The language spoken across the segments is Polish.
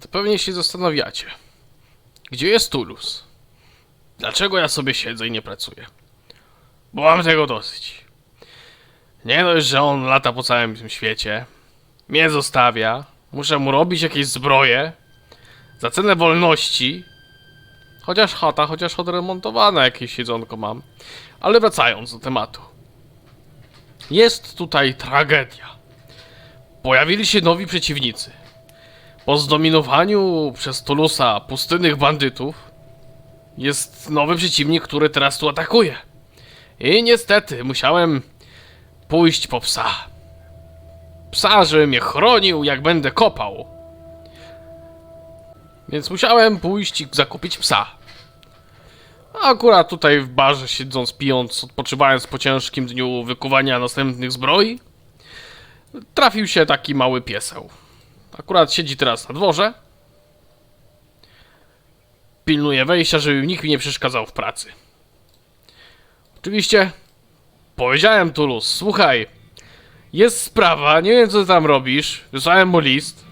to pewnie się zastanawiacie. Gdzie jest Tulus? Dlaczego ja sobie siedzę i nie pracuję? Bo mam tego dosyć. Nie dość, że on lata po całym tym świecie, mnie zostawia, muszę mu robić jakieś zbroje za cenę wolności, chociaż chata, chociaż odremontowana jakieś siedzonko mam. Ale wracając do tematu. Jest tutaj tragedia. Pojawili się nowi przeciwnicy. Po zdominowaniu przez Tulusa pustynnych bandytów jest nowy przeciwnik, który teraz tu atakuje. I niestety musiałem pójść po psa. Psa, żeby mnie chronił, jak będę kopał. Więc musiałem pójść i zakupić psa. A Akurat tutaj w barze siedząc, pijąc, odpoczywając po ciężkim dniu wykuwania następnych zbroi, trafił się taki mały pieseł. Akurat siedzi teraz na dworze. Pilnuje wejścia, żeby nikt mi nie przeszkadzał w pracy. Oczywiście powiedziałem Tulus, słuchaj, jest sprawa, nie wiem co ty tam robisz, wysłałem mu list,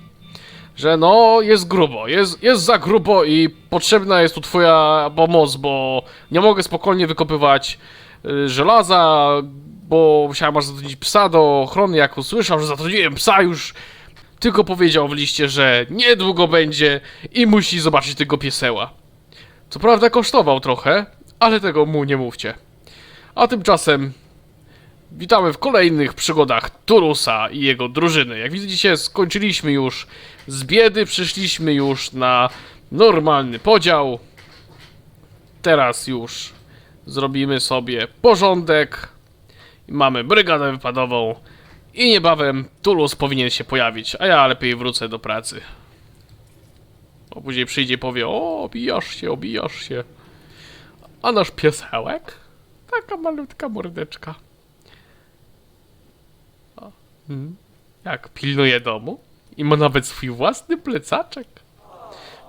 że no jest grubo, jest, jest za grubo i potrzebna jest tu twoja pomoc, bo nie mogę spokojnie wykopywać y, żelaza, bo musiałem aż zatrudnić psa do ochrony, jak usłyszał, że zatrudniłem psa już tylko powiedział w liście, że niedługo będzie i musi zobaczyć tego pieseła. Co prawda kosztował trochę, ale tego mu nie mówcie. A tymczasem witamy w kolejnych przygodach Turusa i jego drużyny. Jak widzicie, skończyliśmy już z biedy, przyszliśmy już na normalny podział. Teraz już zrobimy sobie porządek. Mamy brygadę wypadową i niebawem Tulus powinien się pojawić, a ja lepiej wrócę do pracy. Bo później przyjdzie i powie, o, obijasz się, obijasz się. A nasz piesełek? Taka malutka mordeczka. O, mm, jak pilnuje domu i ma nawet swój własny plecaczek,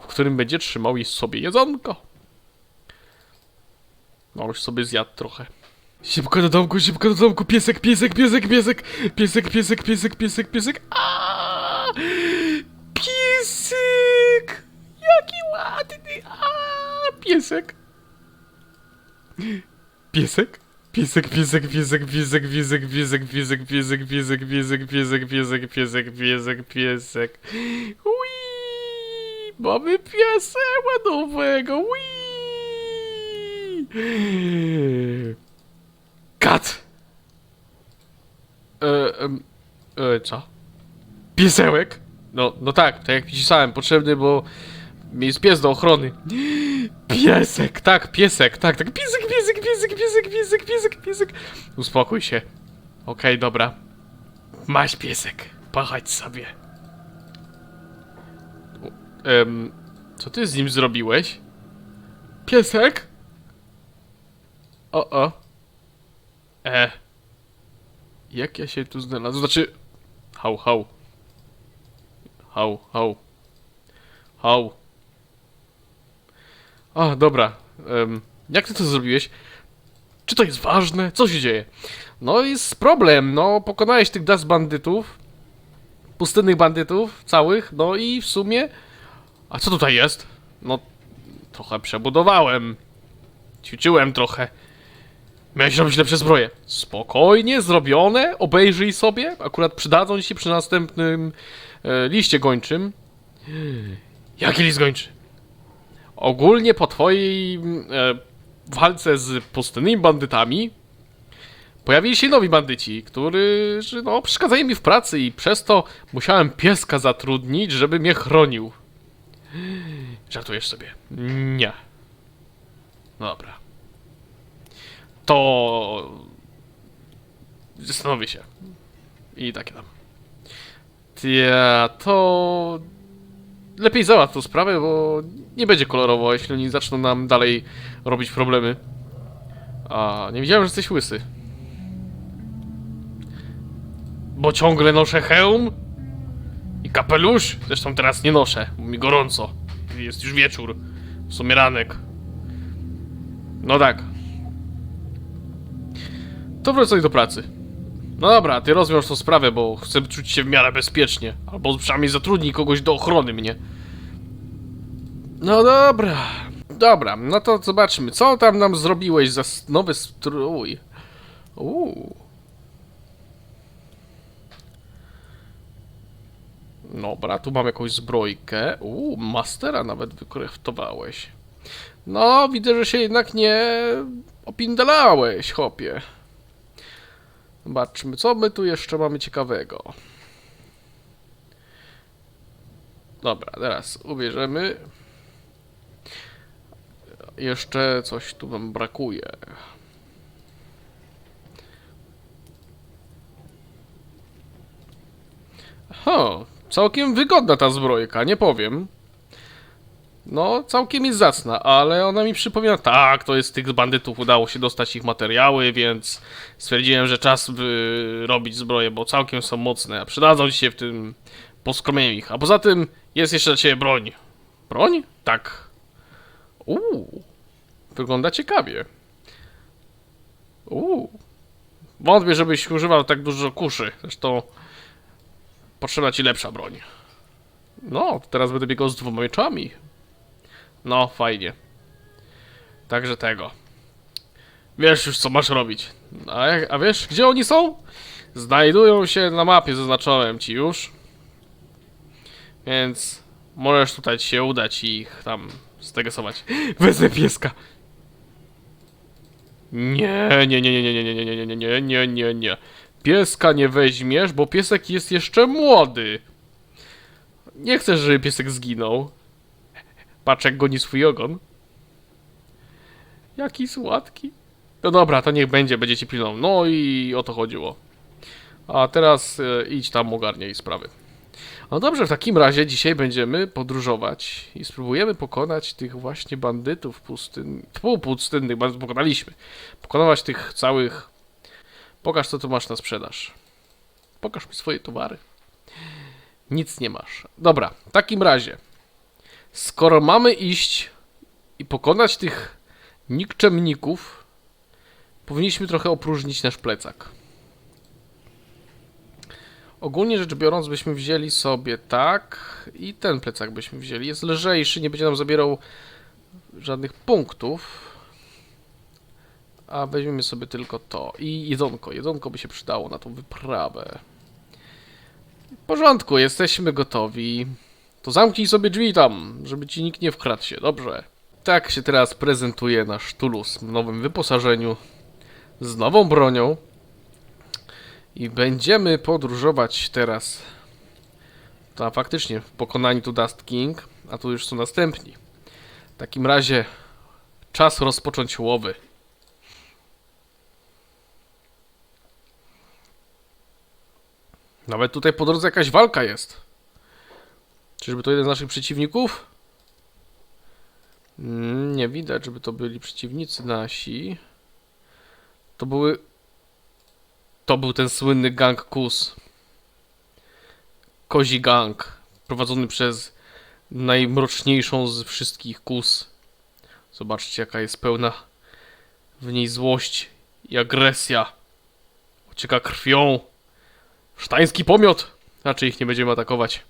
w którym będzie trzymał sobie jedzonko. No już sobie zjadł trochę. Szybko do domku, szybko do domku, piesek, piesek, piesek, piesek, piesek, piesek, piesek, piesek, piesek, Aaaa! Piesek! Jaki ładny, Aaaa! Piesek. Piesek? Piesek, piesek, piesek, piesek, piesek, piesek, piesek, piesek, piesek, piesek, piesek, piesek, piesek, piesek, piesek. Ui! Mamy pieseła nowego, ui! Kat! E, e, co? Piesełek? No, no tak, tak jak pisałem, potrzebny, bo jest pies do ochrony. Piesek, tak, piesek, tak, tak, piesek, piesek, piesek, piesek, piesek, piesek, piesek. Uspokój się. Okej, dobra. Masz piesek, pochodź sobie. U- Em, co ty z nim zrobiłeś? Piesek? O, o. E. Jak ja się tu znalazłem? Znaczy... Hał, hał. Hał, hał. Hał. A, dobra. Em, jak ty to zrobiłeś? Czy to jest ważne? Co się dzieje? No jest problem, no pokonałeś tych das bandytów. Pustynnych bandytów całych, no i w sumie... A co tutaj jest? No, trochę przebudowałem. Ćwiczyłem trochę. Miałeś robić lepsze zbroje. Spokojnie, zrobione, obejrzyj sobie. Akurat przydadzą ci się przy następnym e, liście gończym. Jaki list gończy? Ogólnie po twojej mm, e, walce z pustynnymi bandytami pojawili się nowi bandyci, którzy no, przeszkadzają mi w pracy i przez to musiałem pieska zatrudnić, żeby mnie chronił. Żartujesz sobie? Nie. Dobra. To... Zastanowię się. I takie tam. Ja, to... Lepiej załatw tą sprawę, bo nie będzie kolorowo, jeśli oni zaczną nam dalej robić problemy. A, nie wiedziałem, że jesteś łysy. Bo ciągle noszę hełm i kapelusz. Zresztą teraz nie noszę, bo mi gorąco. Jest już wieczór. W sumie ranek. No tak. To wracaj do pracy. No dobra, ty rozwiąż tą sprawę, bo chcę czuć się w miarę bezpiecznie. Albo przynajmniej zatrudnij kogoś do ochrony mnie. No dobra. Dobra, no to zobaczmy, co tam nam zrobiłeś za nowy strój. Uuu. Dobra, tu mam jakąś zbrojkę. Uuu, mastera nawet wykreftowałeś. No, widzę, że się jednak nie opindalałeś, chłopie. Zobaczmy, co my tu jeszcze mamy ciekawego. Dobra, teraz ubierzemy. Jeszcze coś tu nam brakuje. Ho, całkiem wygodna ta zbrojka, nie powiem. No, całkiem jest zacna, ale ona mi przypomina, tak, to jest tych bandytów, udało się dostać ich materiały, więc stwierdziłem, że czas by robić zbroje, bo całkiem są mocne, a przydadzą ci się w tym poskromieniu ich. A poza tym jest jeszcze dla ciebie broń. Broń? Tak. Uuu, wygląda ciekawie. Uuu. Wątpię, żebyś używał tak dużo kuszy, zresztą potrzebna ci lepsza broń. No, teraz będę biegał z dwoma mieczami. No, fajnie. Także tego. Wiesz już, co masz robić. A, a wiesz, gdzie oni są? Znajdują się na mapie, zaznaczyłem ci już. Więc możesz tutaj ci się udać i ich tam stegesować. Wezmę pieska. Nie, nie, nie, nie, nie, nie, nie, nie, nie, nie, nie, nie, nie. Pieska nie weźmiesz, bo piesek jest jeszcze młody. Nie chcesz, żeby piesek zginął. Patrz jak goni swój ogon. Jaki słodki. No dobra, to niech będzie, będzie ci pilną. No i o to chodziło. A teraz e, idź tam ogarniaj sprawy. No dobrze, w takim razie dzisiaj będziemy podróżować i spróbujemy pokonać tych właśnie bandytów pustynnych. Pół pustynnych, bandytów pokonaliśmy. Pokonać tych całych. Pokaż co tu masz na sprzedaż. Pokaż mi swoje towary. Nic nie masz. Dobra, w takim razie. Skoro mamy iść i pokonać tych nikczemników, powinniśmy trochę opróżnić nasz plecak. Ogólnie rzecz biorąc, byśmy wzięli sobie tak i ten plecak byśmy wzięli. Jest lżejszy, nie będzie nam zabierał żadnych punktów. A weźmiemy sobie tylko to. I jedzonko. Jedzonko by się przydało na tą wyprawę. W porządku, jesteśmy gotowi. To zamknij sobie drzwi tam, żeby ci nikt nie wkradł się, dobrze. Tak się teraz prezentuje nasz Tulus w nowym wyposażeniu, z nową bronią. I będziemy podróżować teraz. To faktycznie w pokonaniu tu Dust King, a tu już są następni. W takim razie czas rozpocząć łowy. Nawet tutaj po drodze jakaś walka jest. Czyżby to jeden z naszych przeciwników? Mm, nie widać, żeby to byli przeciwnicy nasi. To były... To był ten słynny gang Kus. Kozi gang. Prowadzony przez najmroczniejszą z wszystkich Kus. Zobaczcie, jaka jest pełna w niej złość i agresja. Ocieka krwią. Sztański pomiot! Raczej ich nie będziemy atakować.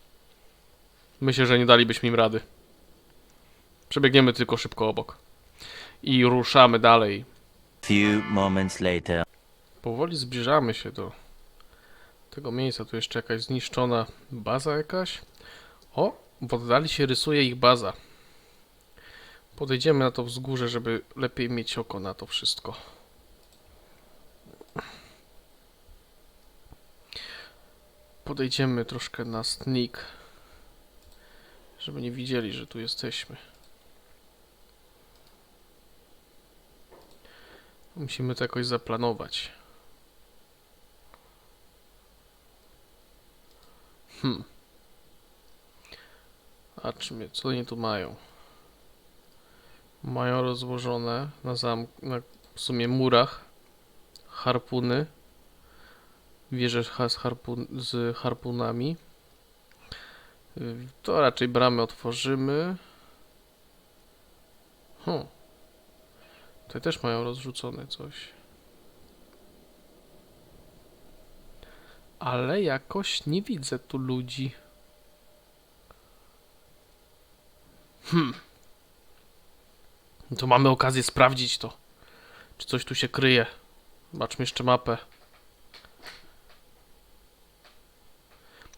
Myślę, że nie dalibyśmy im rady. Przebiegniemy tylko szybko obok. I ruszamy dalej. Few moments later. Powoli zbliżamy się do tego miejsca. Tu jeszcze jakaś zniszczona baza jakaś. O, w oddali się rysuje ich baza. Podejdziemy na to wzgórze, żeby lepiej mieć oko na to wszystko. Podejdziemy troszkę na sneak, żeby nie widzieli, że tu jesteśmy. Musimy to jakoś zaplanować. Hmm. A czym, co oni tu mają? Mają rozłożone na zam na w sumie murach harpuny. Wieże z, harpun z harpunami. To raczej bramy otworzymy. Hmm. Tutaj też mają rozrzucone coś. Ale jakoś nie widzę tu ludzi. Hmm. To mamy okazję sprawdzić to. Czy coś tu się kryje. Zobaczmy jeszcze mapę.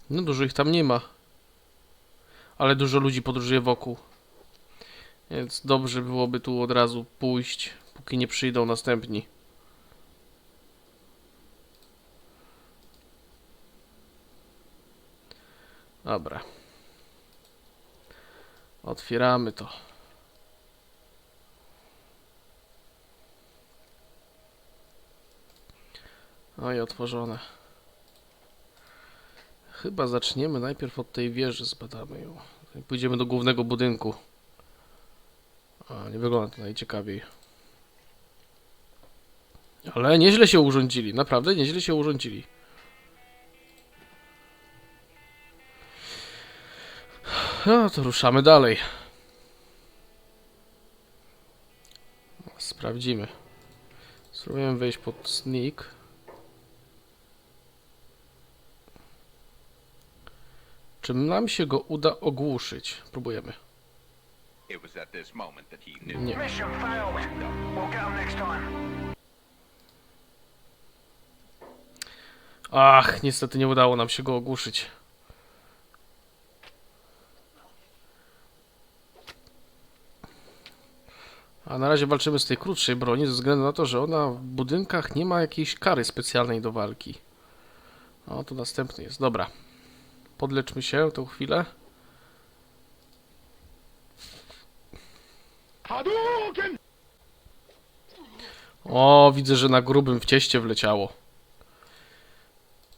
No dużo ich tam nie ma. Ale dużo ludzi podróżuje wokół. Więc dobrze byłoby tu od razu pójść, póki nie przyjdą następni. Dobra. Otwieramy to. No i otworzone. Chyba zaczniemy najpierw od tej wieży, zbadamy ją. Pójdziemy do głównego budynku. A, nie wygląda to najciekawiej. Ale nieźle się urządzili, naprawdę nieźle się urządzili. No to ruszamy dalej. Sprawdzimy. Spróbujemy wejść pod sneak. Czy nam się go uda ogłuszyć? Próbujemy. Nie. Ach, niestety nie udało nam się go ogłuszyć. A na razie walczymy z tej krótszej broni, ze względu na to, że ona w budynkach nie ma jakiejś kary specjalnej do walki. O, tu następny jest. Dobra. Podleczmy się tą chwilę. O, widzę, że na grubym w cieście wleciało.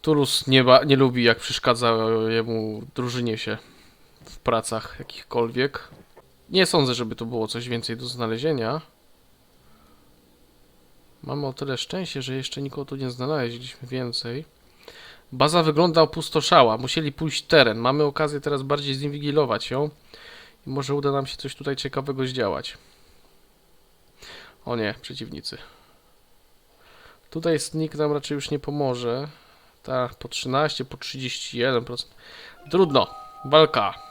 Turus nie, ba- nie lubi, jak przeszkadza jemu drużynie się w pracach jakichkolwiek. Nie sądzę, żeby to było coś więcej do znalezienia. Mamy o tyle szczęście, że jeszcze nikogo tu nie znaleźliśmy więcej. Baza wygląda opustoszała. Musieli pójść teren. Mamy okazję teraz bardziej zinwigilować ją. I może uda nam się coś tutaj ciekawego zdziałać. O nie, przeciwnicy. Tutaj sneak nam raczej już nie pomoże. Tak, po 13, po 31%. Trudno. Walka.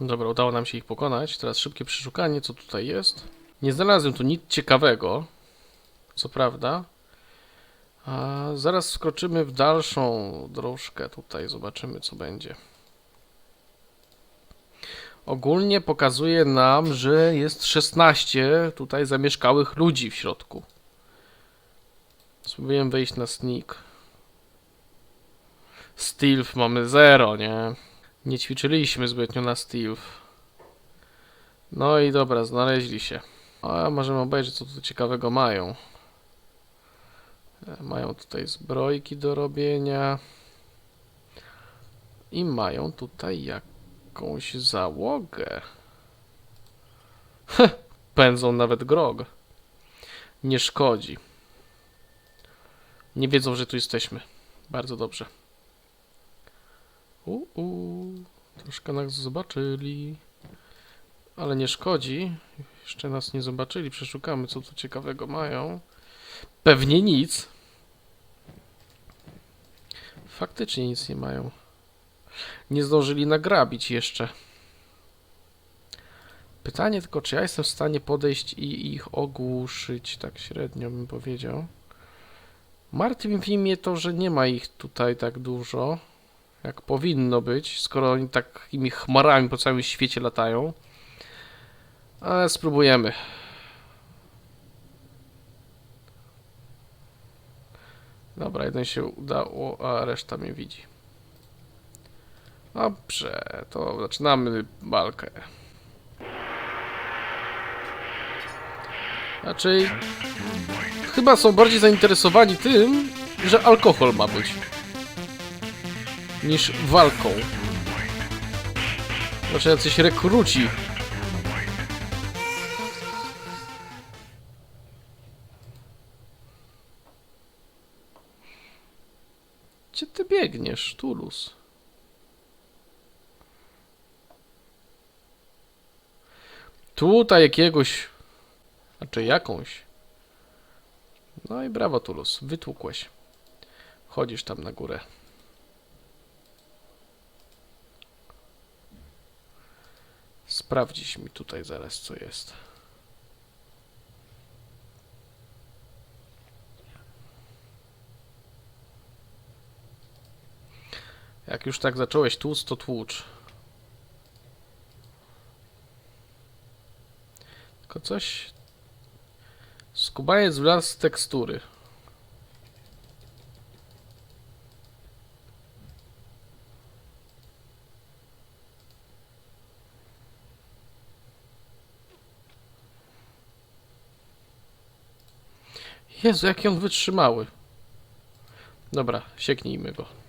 Dobra, udało nam się ich pokonać. Teraz szybkie przeszukanie, co tutaj jest. Nie znalazłem tu nic ciekawego, co prawda. A zaraz wkroczymy w dalszą dróżkę tutaj, zobaczymy co będzie. Ogólnie pokazuje nam, że jest 16 tutaj zamieszkałych ludzi w środku. Spróbuję wejść na sneak. Stealth mamy 0, nie? Nie ćwiczyliśmy zbytnio na Stealth. No i dobra, znaleźli się. A możemy obejrzeć, co tu ciekawego mają. E, Mają tutaj zbrojki do robienia. I mają tutaj jakąś załogę. Heh, pędzą nawet grog. Nie szkodzi. Nie wiedzą, że tu jesteśmy. Bardzo dobrze. Uuu, troszkę nas zobaczyli. Ale nie szkodzi. Jeszcze nas nie zobaczyli. Przeszukamy, co tu ciekawego mają. Pewnie nic. Faktycznie nic nie mają. Nie zdążyli nagrabić jeszcze. Pytanie tylko, czy ja jestem w stanie podejść i ich ogłuszyć, tak średnio bym powiedział. Martwi mnie to, że nie ma ich tutaj tak dużo, jak powinno być, skoro oni takimi chmarami po całym świecie latają. Ale spróbujemy. Dobra, jeden się udało, a reszta mnie widzi. Dobrze, to zaczynamy walkę. Raczej chyba są bardziej zainteresowani tym, że alkohol ma być. Niż walką. Znaczy jacyś rekruci. Biegniesz, Tulus? Tutaj jakiegoś... Znaczy jakąś. No i brawo, Tulus. Wytłukłeś. Chodzisz tam na górę. Sprawdzić mi tutaj zaraz, co jest. Jak już tak zacząłeś tłuc, to tłucz. Tylko coś... Skubaniec wlazł z tekstury. Jezu, jaki on wytrzymały. Dobra, sieknijmy go.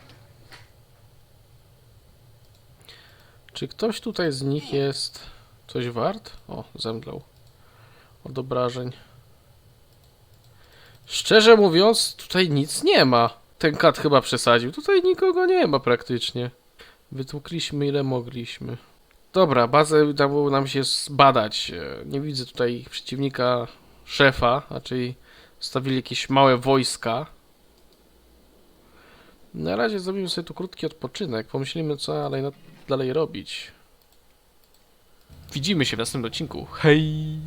Czy ktoś tutaj z nich jest coś wart? O, zemdlał. Od obrażeń. Szczerze mówiąc, tutaj nic nie ma. Ten kat chyba przesadził. Tutaj nikogo nie ma praktycznie. Wytłukliśmy ile mogliśmy. Dobra, bazę udało nam się zbadać. Nie widzę tutaj przeciwnika szefa, raczej stawili jakieś małe wojska. Na razie zrobimy sobie tu krótki odpoczynek. Pomyślimy co dalej, dalej robić. Widzimy się w następnym odcinku. Hej!